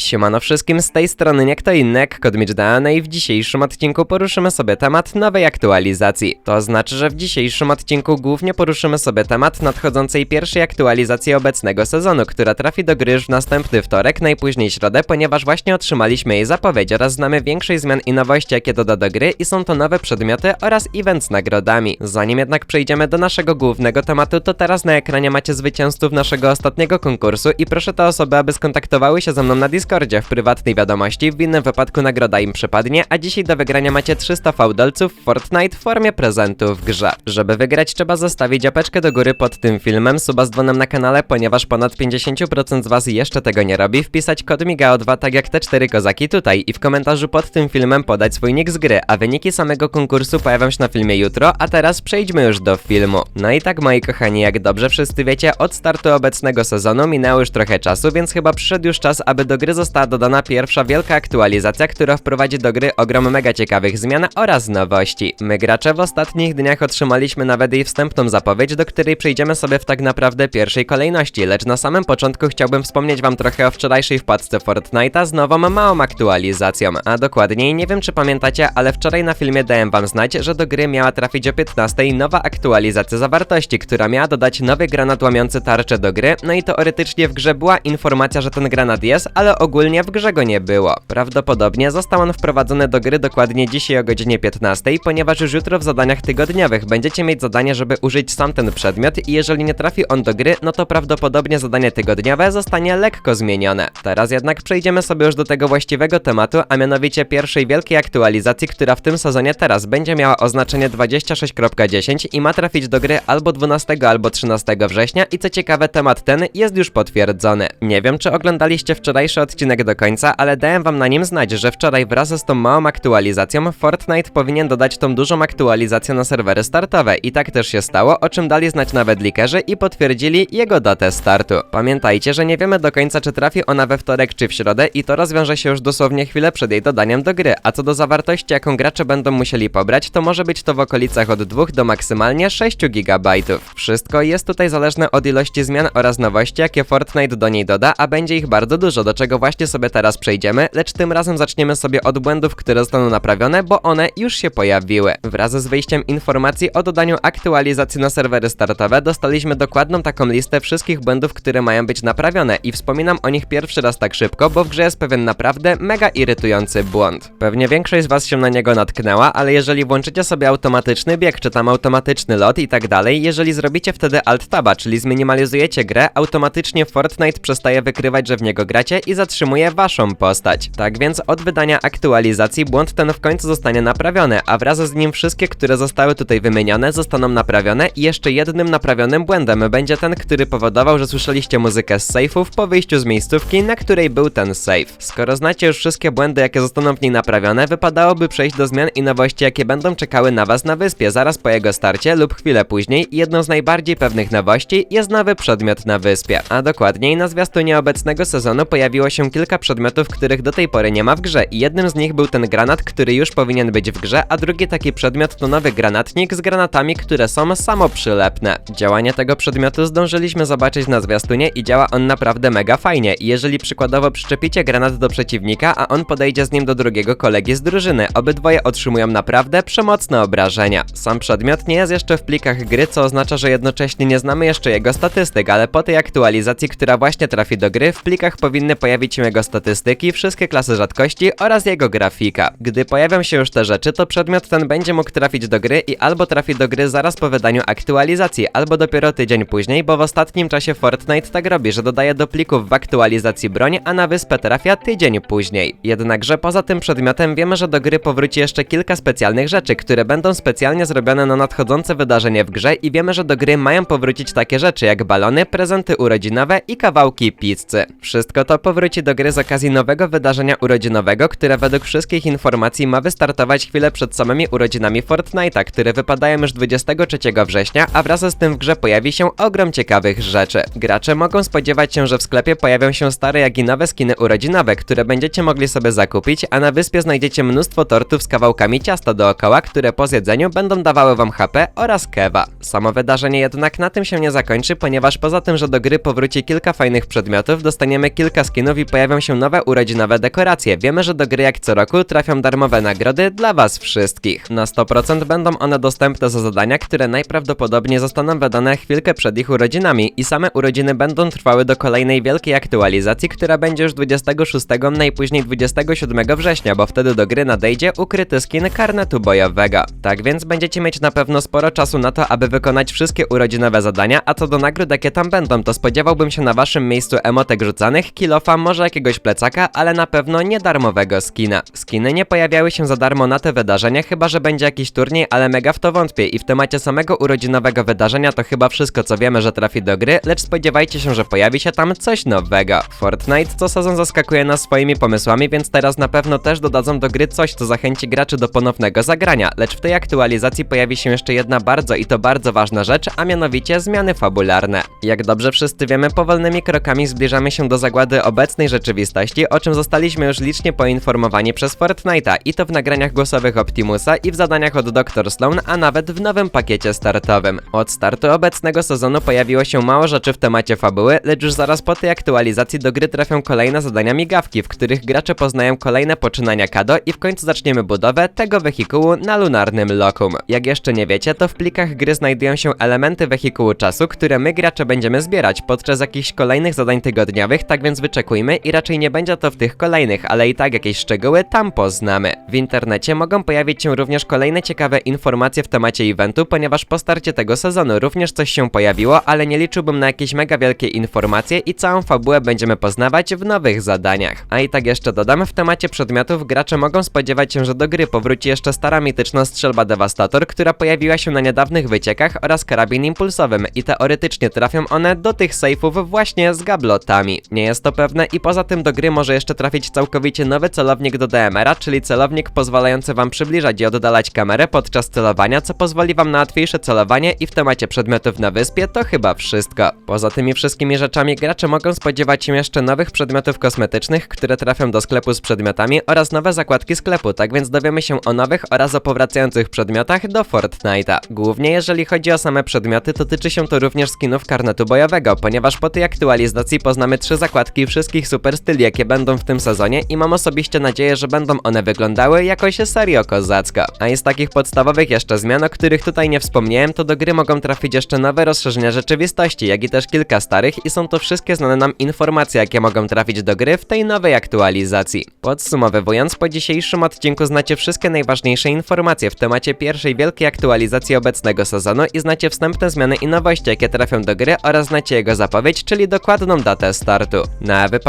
Siemano wszystkim, z tej strony nie kto inny jak Kodmicz Dana i w dzisiejszym odcinku poruszymy sobie temat nowej aktualizacji. To znaczy, że w dzisiejszym odcinku głównie poruszymy sobie temat nadchodzącej pierwszej aktualizacji obecnego sezonu, która trafi do gry w następny wtorek, najpóźniej środę, ponieważ właśnie otrzymaliśmy jej zapowiedź oraz znamy większej zmian i nowości jakie doda do gry i są to nowe przedmioty oraz event z nagrodami. Zanim jednak przejdziemy do naszego głównego tematu, to teraz na ekranie macie zwycięzców naszego ostatniego konkursu i proszę te osoby, aby skontaktowały się ze mną na Discordzie w prywatnej wiadomości, w innym wypadku nagroda im przypadnie, a dzisiaj do wygrania macie 300 fałdolców w Fortnite w formie prezentu w grze. Żeby wygrać trzeba zostawić apeczkę do góry pod tym filmem, suba z dzwonem na kanale, ponieważ ponad 50% z was jeszcze tego nie robi, wpisać kod MIGAO2 tak jak te cztery kozaki tutaj i w komentarzu pod tym filmem podać swój nick z gry, a wyniki samego konkursu pojawią się na filmie jutro, a teraz przejdźmy już do filmu. No i tak moi kochani, jak dobrze wszyscy wiecie, od startu obecnego sezonu minęło już trochę czasu, więc chyba przyszedł już czas, aby do gry została dodana pierwsza wielka aktualizacja, która wprowadzi do gry ogrom mega ciekawych zmian oraz nowości. My gracze w ostatnich dniach otrzymaliśmy nawet jej wstępną zapowiedź, do której przejdziemy sobie w tak naprawdę pierwszej kolejności, lecz na samym początku chciałbym wspomnieć wam trochę o wczorajszej wpadce Fortnite'a z nową małą aktualizacją, a dokładniej nie wiem czy pamiętacie, ale wczoraj na filmie dałem wam znać, że do gry miała trafić o 15 nowa aktualizacja zawartości, która miała dodać nowy granat łamiący tarczę do gry, no i teoretycznie w grze była informacja, że ten granat jest, ale ogólnie w grze go nie było. Prawdopodobnie został on wprowadzony do gry dokładnie dzisiaj o godzinie 15, ponieważ już jutro w zadaniach tygodniowych będziecie mieć zadanie, żeby użyć sam ten przedmiot i jeżeli nie trafi on do gry, no to prawdopodobnie zadanie tygodniowe zostanie lekko zmienione. Teraz jednak przejdziemy sobie już do tego właściwego tematu, a mianowicie pierwszej wielkiej aktualizacji, która w tym sezonie teraz będzie miała oznaczenie 26.10 i ma trafić do gry albo 12 albo 13 września i co ciekawe temat ten jest już potwierdzony. Nie wiem czy oglądaliście wczorajszy odcinek do końca, ale dałem wam na nim znać, że wczoraj wraz z tą małą aktualizacją Fortnite powinien dodać tą dużą aktualizację na serwery startowe i tak też się stało, o czym dali znać nawet likerzy i potwierdzili jego datę startu. Pamiętajcie, że nie wiemy do końca czy trafi ona we wtorek czy w środę i to rozwiąże się już dosłownie chwilę przed jej dodaniem do gry, a co do zawartości jaką gracze będą musieli pobrać, to może być to w okolicach od 2 do maksymalnie 6 GB. Wszystko jest tutaj zależne od ilości zmian oraz nowości, jakie Fortnite do niej doda, a będzie ich bardzo dużo, do czego właśnie sobie teraz przejdziemy, lecz tym razem zaczniemy sobie od błędów, które zostaną naprawione, bo one już się pojawiły. Wraz z wyjściem informacji o dodaniu aktualizacji na serwery startowe dostaliśmy dokładną taką listę wszystkich błędów, które mają być naprawione i wspominam o nich pierwszy raz tak szybko, bo w grze jest pewien naprawdę mega irytujący błąd. Pewnie większość z was się na niego natknęła, ale jeżeli włączycie sobie automatyczny bieg, czy tam automatyczny lot i tak dalej, jeżeli zrobicie wtedy Alt Taba, czyli zminimalizujecie grę, automatycznie Fortnite przestaje wykrywać, że w niego gracie i zatrzymuje waszą postać. Tak więc od wydania aktualizacji błąd ten w końcu zostanie naprawiony, a wraz z nim wszystkie, które zostały tutaj wymienione, zostaną naprawione i jeszcze jednym naprawionym błędem będzie ten, który powodował, że słyszeliście muzykę z safe'ów po wyjściu z miejscówki, na której był ten safe. Skoro znacie już wszystkie błędy, jakie zostaną w niej naprawione, wypadałoby przejść do zmian i nowości, jakie będą czekały na was na wyspie zaraz po jego starcie lub chwilę później jedną z najbardziej pewnych nowości jest nowy przedmiot na wyspie. A dokładniej na zwiastunie obecnego sezonu pojawiło się kilka przedmiotów, których do tej pory nie ma w grze i jednym z nich był ten granat, który już powinien być w grze, a drugi taki przedmiot to nowy granatnik z granatami, które są samoprzylepne. Działanie tego przedmiotu zdążyliśmy zobaczyć na zwiastunie i działa on naprawdę mega fajnie. Jeżeli przykładowo przyczepicie granat do przeciwnika, a on podejdzie z nim do drugiego kolegi z drużyny, obydwoje otrzymują naprawdę przemocne obrażenia. Sam przedmiot nie jest jeszcze w plikach gry, co oznacza, że jednocześnie nie znamy jeszcze jego statystyk, ale po tej aktualizacji, która właśnie trafi do gry, w plikach powinny pojawić się jego statystyki, wszystkie klasy rzadkości oraz jego grafika. Gdy pojawią się już te rzeczy, to przedmiot ten będzie mógł trafić do gry i albo trafi do gry zaraz po wydaniu aktualizacji, albo dopiero tydzień później, bo w ostatnim czasie Fortnite tak robi, że dodaje do plików w aktualizacji broń, a na wyspę trafia tydzień później. Jednakże poza tym przedmiotem wiemy, że do gry powróci jeszcze kilka specjalnych rzeczy, które będą specjalnie zrobione na nadchodzące wydarzenie w grze i wiemy, że do gry mają powrócić takie rzeczy jak balony, prezenty urodzinowe i kawałki pizzy. Wszystko to powróci do gry z okazji nowego wydarzenia urodzinowego, które według wszystkich informacji ma wystartować chwilę przed samymi urodzinami Fortnite'a, które wypadają już 23 września, a wraz z tym w grze pojawi się ogrom ciekawych rzeczy. Gracze mogą spodziewać się, że w sklepie pojawią się stare jak i nowe skiny urodzinowe, które będziecie mogli sobie zakupić, a na wyspie znajdziecie mnóstwo tortów z kawałkami ciasta dookoła, które po zjedzeniu będą dawały wam HP oraz kewa. Samo wydarzenie jednak na tym się nie zakończy, ponieważ poza tym, że do gry powróci kilka fajnych przedmiotów, dostaniemy kilka skinów i pojawią się nowe urodzinowe dekoracje. Wiemy, że do gry jak co roku trafią darmowe nagrody dla was wszystkich. Na 100% będą one dostępne za zadania, które najprawdopodobniej zostaną wydane chwilkę przed ich urodzinami i same urodziny będą trwały do kolejnej wielkiej aktualizacji, która będzie już 26, najpóźniej 27 września, bo wtedy do gry nadejdzie ukryty skin karnetu bojowego. Tak więc będziecie mieć na pewno sporo czasu na to, aby wykonać wszystkie urodzinowe zadania, a co do nagród jakie tam będą, to spodziewałbym się na waszym miejscu emotek rzucanych, kilofa, może jakiegoś plecaka, ale na pewno nie darmowego skina. Skiny nie pojawiały się za darmo na te wydarzenia, chyba że będzie jakiś turniej, ale mega w to wątpię i w temacie samego urodzinowego wydarzenia to chyba wszystko co wiemy, że trafi do gry, lecz spodziewajcie się, że pojawi się tam coś nowego. Fortnite co sezon zaskakuje nas swoimi pomysłami, więc teraz na pewno też dodadzą do gry coś, co zachęci graczy do ponownego zagrania, lecz w tej aktualizacji pojawi się jeszcze jedna bardzo i to bardzo ważna rzecz, a mianowicie zmiany fabularne. Jak dobrze wszyscy wiemy, powolnymi krokami zbliżamy się do zagłady obecnej rzeczywistości, o czym zostaliśmy już licznie poinformowani przez Fortnite'a i to w nagraniach głosowych Optimusa i w zadaniach od Dr. Sloan, a nawet w nowym pakiecie startowym. Od startu obecnego sezonu pojawiło się mało rzeczy w temacie fabuły, lecz już zaraz po tej aktualizacji do gry trafią kolejne zadania migawki, w których gracze poznają kolejne poczynania Kado i w końcu zaczniemy budowę tego wehikułu na lunarnym lokum. Jak jeszcze nie wiecie, to w plikach gry znajdują się elementy wehikułu czasu, które my gracze będziemy zbierać podczas jakichś kolejnych zadań tygodniowych, tak więc wyczekujmy i raczej nie będzie to w tych kolejnych, ale i tak jakieś szczegóły tam poznamy. W internecie mogą pojawić się również kolejne ciekawe informacje w temacie eventu, ponieważ po starcie tego sezonu również coś się pojawiło, ale nie liczyłbym na jakieś mega wielkie informacje i całą fabułę będziemy poznawać w nowych zadaniach. A i tak jeszcze dodam, w temacie przedmiotów gracze mogą spodziewać się, że do gry powróci jeszcze stara mityczna strzelba Devastator, która pojawiła się na niedawnych wyciekach oraz karabin impulsowym i teoretycznie trafią one do tych sejfów właśnie z gablotami. Nie jest to pewne i poza tym do gry może jeszcze trafić całkowicie nowy celownik do DMR-a, czyli celownik pozwalający wam przybliżać i oddalać kamerę podczas celowania, co pozwoli wam na łatwiejsze celowanie i w temacie przedmiotów na wyspie to chyba wszystko. Poza tymi wszystkimi rzeczami gracze mogą spodziewać się jeszcze nowych przedmiotów kosmetycznych, które trafią do sklepu z przedmiotami oraz nowe zakładki sklepu, tak więc dowiemy się o nowych oraz o powracających przedmiotach do Fortnite'a. Głównie jeżeli chodzi o same przedmioty, to tyczy się to również skinów karnetu bojowego, ponieważ po tej aktualizacji poznamy trzy zakładki wszystkich super styli, jakie będą w tym sezonie i mam osobiście nadzieję, że będą one wyglądały jakoś serio kozacko. A z takich podstawowych jeszcze zmian, o których tutaj nie wspomniałem, to do gry mogą trafić jeszcze nowe rozszerzenia rzeczywistości, jak i też kilka starych i są to wszystkie znane nam informacje, jakie mogą trafić do gry w tej nowej aktualizacji. Podsumowując, po dzisiejszym odcinku znacie wszystkie najważniejsze informacje w temacie pierwszej wielkiej aktualizacji obecnego sezonu i znacie wstępne zmiany i nowości, jakie trafią do gry oraz znacie jego zapowiedź, czyli dokładną datę startu. No a wy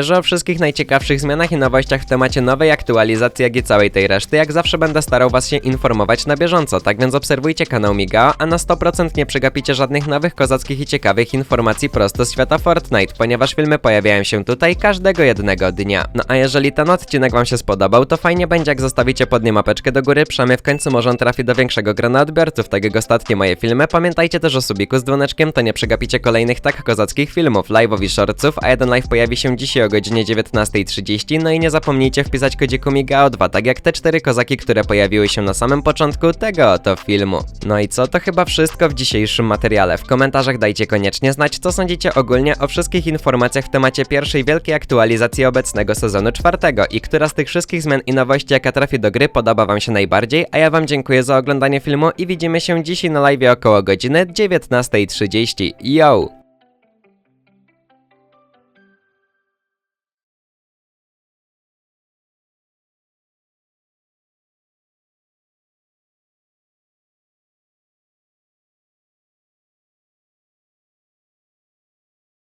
że o wszystkich najciekawszych zmianach i nowościach w temacie nowej aktualizacji, jak i całej tej reszty, jak zawsze będę starał was się informować na bieżąco, tak więc obserwujcie kanał Migao, a na 100% nie przegapicie żadnych nowych kozackich i ciekawych informacji prosto z świata Fortnite, ponieważ filmy pojawiają się tutaj każdego jednego dnia. No a jeżeli ten odcinek wam się spodobał, to fajnie będzie jak zostawicie pod nim mapeczkę do góry, przynajmniej w końcu może on trafi do większego grona odbiorców, tak jak ostatnie moje filmy. Pamiętajcie też o subiku z dzwoneczkiem, to nie przegapicie kolejnych tak kozackich filmów, live'ów i shortsów, a jeden live pojawi się dzisiaj o godzinie 19.30, no i nie zapomnijcie wpisać kodziku MIGAO2, tak jak te cztery kozaki, które pojawiły się na samym początku tego oto filmu. No i co, to chyba wszystko w dzisiejszym materiale. W komentarzach dajcie koniecznie znać, co sądzicie ogólnie o wszystkich informacjach w temacie pierwszej wielkiej aktualizacji obecnego sezonu czwartego i która z tych wszystkich zmian i nowości, jaka trafi do gry, podoba wam się najbardziej, a ja wam dziękuję za oglądanie filmu i widzimy się dzisiaj na live około godziny 19.30. Yo!